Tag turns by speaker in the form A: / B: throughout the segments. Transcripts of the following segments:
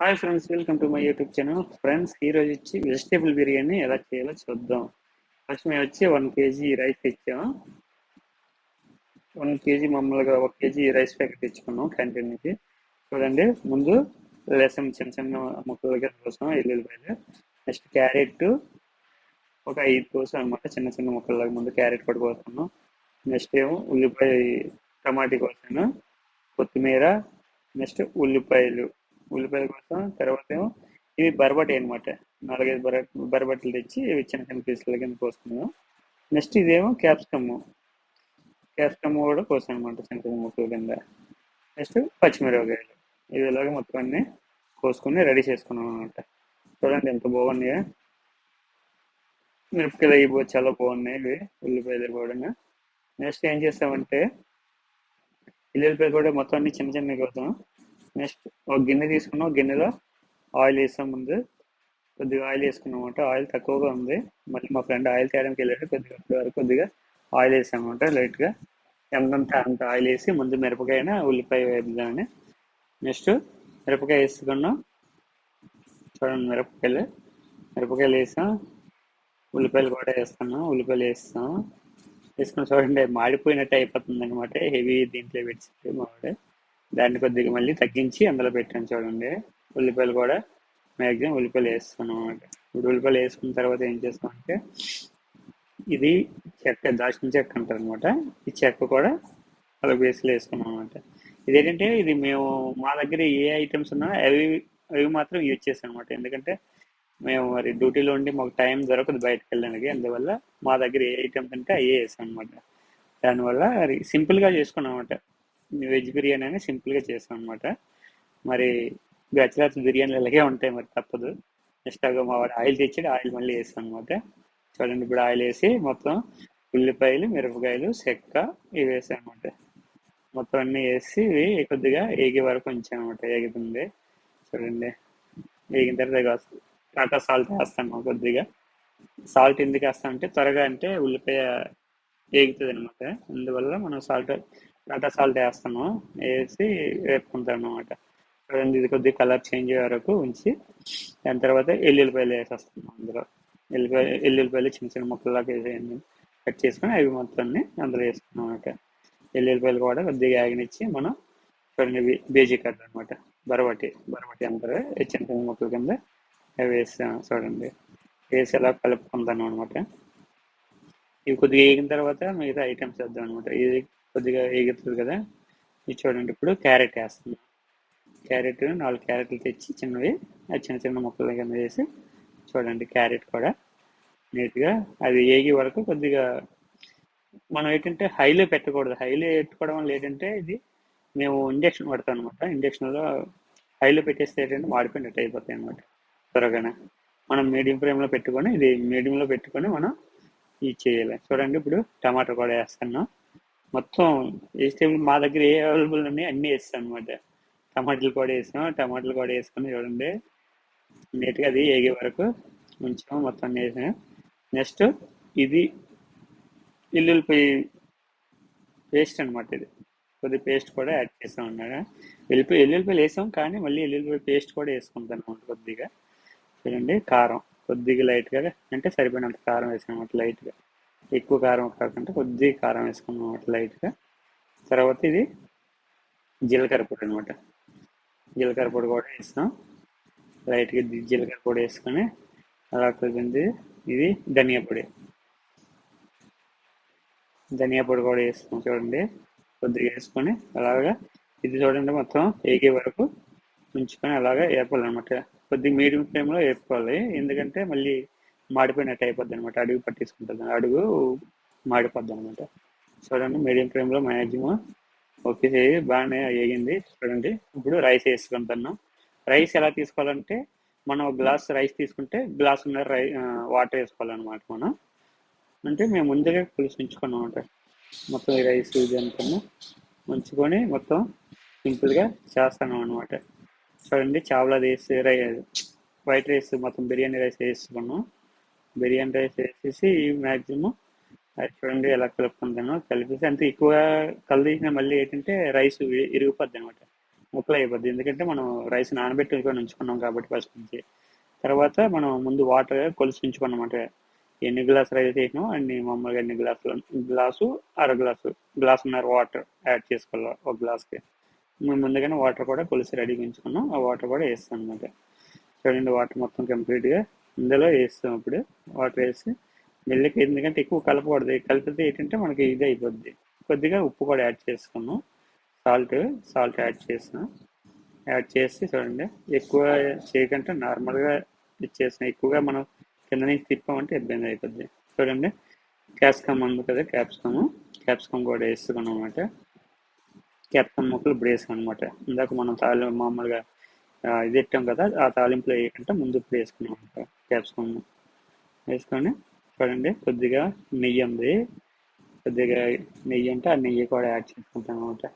A: Hi friends welcome to my YouTube channel friends ఈ రోజు వచ్చి వెజిటేబుల్ బిర్యానీ ఎలా చేయాలో చూద్దాం. ఫస్ట్ మేము వచ్చి వన్ కేజీ రైస్ తెచ్చాము. వన్ కేజీ మామూలుగా ఒక కేజీ రైస్ ప్యాకెట్ తెచ్చుకున్నాం క్యాంటీన్ నుంచి చూడండి ముందు లెసన్ చిన్న చిన్న ముక్కలుగా కోసం ఎల్లుల్లిపాయలు. నెక్స్ట్ క్యారెట్ ఒక ఐదు కోసం అనమాట చిన్న చిన్న ముక్కల్లాగా ముందు క్యారెట్ కూడా కోసుకున్నాం నెక్స్ట్ ఏమో ఉల్లిపాయ టమాటీ కోసాను. కొత్తిమీర నెక్స్ట్ ఉల్లిపాయలు. ఉల్లిపాయల కోసం తర్వాత ఏమో ఇవి బరబటి అనమాట నాలుగైదు బర బరబట్లు తెచ్చి ఇవి చిన్న చిన్న పీసుల కింద కోసుకున్నాం నెక్స్ట్ ఇదేమో క్యాప్సికమ్. క్యాప్సికమ్ కూడా కోసాను అనమాట చిన్న చిన్న ముక్కల కింద. నెక్స్ట్ పచ్చిమిరపకాయలు. ఇవి ఇలాగ మొత్తం అన్ని కోసుకుని రెడీ చేసుకున్నాం అనమాట చూడండి ఎంత బాగున్నాయో. మిరపకాయలు అవి చాలా బాగున్నాయి ఇవి ఉల్లిపాయలు కూడా. నెక్స్ట్ ఏం చేస్తామంటే ఎల్లుల్లిపాయలు కూడా మొత్తం అన్ని చిన్న చిన్నవి కోసాం నెక్స్ట్ ఒక గిన్నె తీసుకున్నాం. గిన్నెలో ఆయిల్ వేసాం ముందు. కొద్దిగా ఆయిల్ వేసుకున్నాం అనమాట ఆయిల్ తక్కువగా ఉంది. మళ్ళీ మా ఫ్రెండ్ ఆయిల్ తేయడానికి వెళ్ళాడు. కొద్దిగా అప్పటి వరకు కొద్దిగా ఆయిల్ వేసామంట లైట్గా. ఎంతంత అంత ఆయిల్ వేసి ముందు మిరపకాయన ఉల్లిపాయ వేద్దామని. నెక్స్ట్ మిరపకాయ వేసుకున్నాం. చూడండి మిరపకాయలు. మిరపకాయలు వేసాం. ఉల్లిపాయలు కూడా వేస్తున్నాం ఉల్లిపాయలు వేస్తాం. వేసుకుని చూడండి మాడిపోయినట్టు అయిపోతుంది అనమాట హెవీ దీంట్లో పెట్టి మామిడి దాన్ని కొద్దిగా మళ్ళీ తగ్గించి అందులో పెట్టాను చూడండి. ఉల్లిపాయలు కూడా మ్యాక్సిమం ఉల్లిపాయలు వేసుకున్నాం అనమాట ఇప్పుడు ఉల్లిపాయలు వేసుకున్న తర్వాత ఏం చేస్తామంటే ఇది చెక్క దాచిన చెక్క అంటారు అనమాట ఈ చెక్క కూడా అలా బేస్లో వేసుకున్నాం అనమాట ఇదేంటంటే ఇది మేము మా దగ్గర ఏ ఐటమ్స్ ఉన్నా అవి అవి మాత్రం యూజ్ చేస్తాం అనమాట ఎందుకంటే మేము మరి డ్యూటీలో ఉండి మాకు టైం దొరకదు బయటకు వెళ్ళడానికి. అందువల్ల మా దగ్గర ఏ ఐటమ్స్ అంటే అవి వేసాం అనమాట దానివల్ల సింపుల్గా చేసుకున్నాం అనమాట వెజ్ బిర్యానీ అని సింపుల్గా చేస్తాం అనమాట మరి బ్యాచిలర్స్ బిర్యానీలు ఇలాగే ఉంటాయి మరి తప్పదు. నెక్స్ట్ అగా మా వాడు ఆయిల్ తెచ్చాడు ఆయిల్ మళ్ళీ వేస్తాం అనమాట చూడండి ఇప్పుడు ఆయిల్ వేసి మొత్తం ఉల్లిపాయలు మిరపకాయలు చెక్క ఇవి వేసాం అనమాట మొత్తం అన్నీ వేసి ఇవి కొద్దిగా ఏగి వరకు ఉంచాం అనమాట ఏగుతుంది చూడండి. ఏగిన తర్వాత టాటా సాల్ట్ వేస్తాను కొద్దిగా. సాల్ట్ ఎందుకు వేస్తామంటే త్వరగా అంటే ఉల్లిపాయ ఏగుతుంది అనమాట అందువల్ల మనం సాల్ట్ టాటా సాల్ట్ వేస్తాను. వేసి వేపుకుంటాను అనమాట ఇది కొద్దిగా కలర్ చేంజ్ అయ్యే వరకు ఉంచి దాని తర్వాత ఎల్లుల్లిపాయలు వేసేస్తాను అందులో. ఎల్లుల్లిపాయ ఎల్లుల్లిపాయలు చిన్న చిన్న ముక్కలాగా వేసేయండి కట్ చేసుకొని అవి మొత్తాన్ని అందులో వేసుకున్నాం అనమాట ఎల్లుల్లిపాయలు కూడా కొద్దిగా యాగనిచ్చి మనం చూడండి బేజీ కట్ అనమాట బరబటి బరబటి అంటారు. చిన్న చిన్న ముక్కల కింద అవి వేస్తాం చూడండి. వేసి అలా కలుపుకుందాను అనమాట ఇవి కొద్దిగా వేగిన తర్వాత మిగతా ఐటమ్స్ వేద్దాం అనమాట ఇది కొద్దిగా వేగుతుంది కదా? ఇది చూడండి ఇప్పుడు క్యారెట్ వేస్తుంది. క్యారెట్ నాలుగు క్యారెట్లు తెచ్చి చిన్నవి ఆ చిన్న చిన్న ముక్కల కింద వేసి చూడండి క్యారెట్ కూడా నీట్గా అది ఏగి వరకు కొద్దిగా మనం ఏంటంటే హైలో పెట్టకూడదు. హైలో పెట్టుకోవడం వల్ల ఏంటంటే ఇది మేము ఇంజక్షన్ పడతాం అనమాట ఇంజక్షన్లో హైలో పెట్టేస్తే ఏంటంటే మాడిపోయినట్టు అయిపోతాయి అనమాట త్వరగానే. మనం మీడియం ఫ్లేమ్లో పెట్టుకొని ఇది మీడియంలో పెట్టుకొని మనం ఇది చేయాలి. చూడండి ఇప్పుడు టమాటా కూడా వేస్తున్నాం. మొత్తం వెజిటేబుల్ మా దగ్గర ఏ అవైలబుల్ ఉన్నాయి? అన్నీ వేస్తాం అనమాట టమాటాలు కూడా వేసాం టమాటాలు కూడా వేసుకొని చూడండి. నీట్గా అది వేగే వరకు ఉంచాం మొత్తం వేసాం నెక్స్ట్ ఇది ఎల్లుల్లిపాయ పేస్ట్ అనమాట ఇది. కొద్ది పేస్ట్ కూడా యాడ్ చేస్తాం అన్నాడు వెల్లిపాయ ఎల్లుల్లిపాయలు వేసాం కానీ మళ్ళీ ఎల్లుల్లిపాయ పేస్ట్ కూడా వేసుకుంటాం అనమాట కొద్దిగా. చూడండి కారం. కొద్దిగా లైట్గా అంటే సరిపోయినంత కారం వేసాం అనమాట లైట్గా ఎక్కువ కారం కాకుండా కొద్దిగా కారం వేసుకున్నాం అనమాట లైట్గా. తర్వాత ఇది జీలకర్ర పొడి అనమాట జీలకర్ర పొడి కూడా వేస్తాం. లైట్గా జీలకర్ర పొడి వేసుకొని అలా కొద్ది ఇది ధనియా పొడి. ధనియా పొడి కూడా వేస్తాం చూడండి. కొద్దిగా వేసుకొని అలాగా ఇది చూడండి మొత్తం ఏకే వరకు ఉంచుకొని అలాగా వేపాలన్నమాట. కొద్దిగా మీడియం ఫ్లేమ్లో వేపుకోవాలి. ఎందుకంటే మళ్ళీ మాడిపోయినట్టు అయిపోద్ది అనమాట అడుగు పట్టేసుకుంటుంది. అడుగు మాడిపోద్ది అనమాట చూడండి మీడియం ఫ్లేమ్లో మ్యాక్సిమం ఓకే బాగానే వేగింది చూడండి ఇప్పుడు రైస్ వేసుకుంటున్నాం. రైస్ ఎలా తీసుకోవాలంటే మనం ఒక గ్లాస్ రైస్ తీసుకుంటే గ్లాస్ ఉన్న రై వాటర్ వేసుకోవాలన్నమాట మనం. అంటే మేము ముందుగా పులుసు ఉంచుకున్నాం అనమాట మొత్తం ఈ రైస్ ఇది అనుకున్నాం ఉంచుకొని మొత్తం సింపుల్గా చేస్తాను అనమాట చూడండి చావలా వేసి రై వైట్ రైస్ మొత్తం బిర్యానీ రైస్ వేసుకున్నాం. బిర్యానీ రైస్ వేసేసి మ్యాక్సిమం అది చూడండి ఎలా కలుపుకుంటాను కలిపేసి అంత ఎక్కువ కలిసిన మళ్ళీ ఏంటంటే రైస్ ఇరిగిపోద్ది అనమాట ముక్కలు అయిపోద్ది. ఎందుకంటే మనం రైస్ నానబెట్టి ఉంచుకున్నాం కాబట్టి ఫస్ట్ నుంచి. తర్వాత మనం ముందు వాటర్ కొలిసి ఉంచుకున్నామంటే ఎన్ని గ్లాసులు అయితే వేసినాం అన్ని మామూలుగా ఎన్ని గ్లాసులు గ్లాసు అర గ్లాసు గ్లాసున్నర వాటర్ యాడ్ చేసుకోవాలి ఒక గ్లాస్కి. మేము ముందుగానే వాటర్ కూడా కొలిసి రెడీగా ఉంచుకున్నాం. ఆ వాటర్ కూడా వేస్తాం అనమాట చూడండి వాటర్ మొత్తం కంప్లీట్గా ఇందులో వేస్తాం ఇప్పుడు వాటర్ వేసి మెల్లికి ఎందుకంటే ఎక్కువ కలపకూడదు. కలిపితే ఏంటంటే మనకి ఇది అయిపోద్ది. కొద్దిగా ఉప్పు కూడా యాడ్ చేసుకున్నాం. సాల్ట్ సాల్ట్ యాడ్ చేసిన. యాడ్ చేసి చూడండి ఎక్కువ చేయకంటే నార్మల్గా ఇచ్చేసిన. ఎక్కువగా మనం కింద నుంచి తిప్పామంటే ఇబ్బంది అయిపోద్ది. చూడండి క్యాప్సికమ్ ఉంది కదా క్యాప్సికమ్. క్యాప్సికమ్ కూడా వేసుకున్నాం అనమాట క్యాప్సికమ్ ముక్కలు ఇప్పుడు వేసాం అనమాట ఇందాక మనం తాళ్ళు మామూలుగా ఇది పెట్టాం కదా ఆ తాలింపులో వేయకుండా ముందు ఇప్పుడు వేసుకున్నాం అనమాట క్యాప్సికమ్ వేసుకొని చూడండి కొద్దిగా నెయ్యి ఉంది. కొద్దిగా నెయ్యి ఉంటే ఆ నెయ్యి కూడా యాడ్ చేసుకుంటాం అనమాట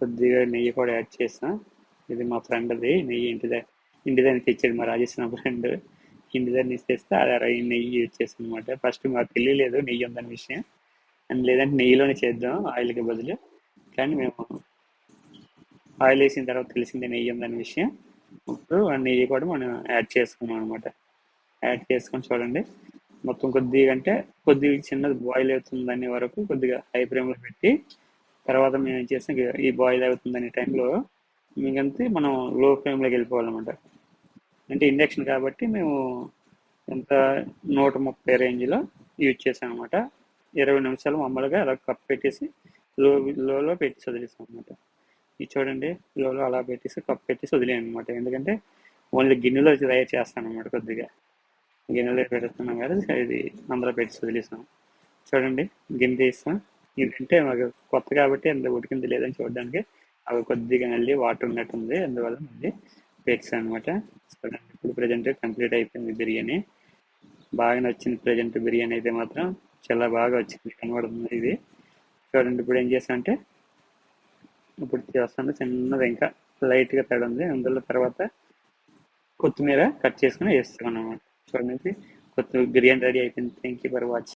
A: కొద్దిగా నెయ్యి కూడా యాడ్ చేసాం ఇది మా ఫ్రెండ్ది నెయ్యి ఇంటి దగ్గర ఇంటి దగ్గర తెచ్చాడు మా రాజేష్ నా ఫ్రెండ్ ఇంటి దగ్గర నుంచి తెస్తే అది నెయ్యి యూజ్ చేసాం అనమాట ఫస్ట్ మాకు తెలియలేదు నెయ్యి ఉందని విషయం. అండ్ లేదంటే నెయ్యిలోనే చేద్దాం ఆయిల్కి బదులు. కానీ మేము ఆయిల్ వేసిన తర్వాత తెలిసిందే నెయ్యి ఉందని విషయం. ఇప్పుడు ఆ నెయ్యి కూడా మనం యాడ్ చేసుకున్నాం అనమాట యాడ్ చేసుకొని చూడండి. మొత్తం కొద్దిగా అంటే కొద్దిగా చిన్నది బాయిల్ అవుతుందనే వరకు కొద్దిగా హై ఫ్లేమ్లో పెట్టి తర్వాత మేము ఏం చేస్తాం ఈ బాయిల్ అవుతుందనే టైంలో మీకంతే మనం లో ఫ్లేమ్లోకి వెళ్ళిపోవాలన్నమాట. అంటే ఇండక్షన్ కాబట్టి మేము ఎంత నూట ముప్పై రేంజ్లో యూజ్ చేసాం అనమాట ఇరవై నిమిషాలు మామూలుగా అలా కప్ పెట్టేసి లో లోలో పెట్టి చదివేసాం అనమాట ఇది చూడండి లోలో అలా పెట్టేసి కప్పు పెట్టేసి వదిలేను అనమాట ఎందుకంటే ఓన్లీ గిన్నెలో తయారు చేస్తాను అనమాట కొద్దిగా. గిన్నెలో పెడుతున్నాం కదా ఇది అందులో పెట్టి వదిలేసాం. చూడండి గిన్నె తీస్తాం ఇదంటే మాకు కొత్త కాబట్టి ఎంత ఉడికింది లేదని చూడడానికి అవి కొద్దిగా మళ్ళీ వాటర్ ఉన్నట్టుంది. అందువల్ల మళ్ళీ పెట్టాను అనమాట చూడండి ఇప్పుడు ప్రజెంట్ కంప్లీట్ అయిపోయింది బిర్యానీ. బాగా నచ్చింది ప్రజెంట్ బిర్యానీ అయితే మాత్రం. చాలా బాగా వచ్చింది కనబడుతుంది ఇది. చూడండి ఇప్పుడు ఏం చేస్తానంటే అంటే ఇప్పుడు చేస్తాను. చిన్నది ఇంకా లైట్గా తడి ఉంది. అందులో తర్వాత కొత్తిమీర కట్ చేసుకుని వేస్తాం అనమాట చూడండి కొత్త బిర్యానీ రెడీ అయిపోయింది. Thank you for watching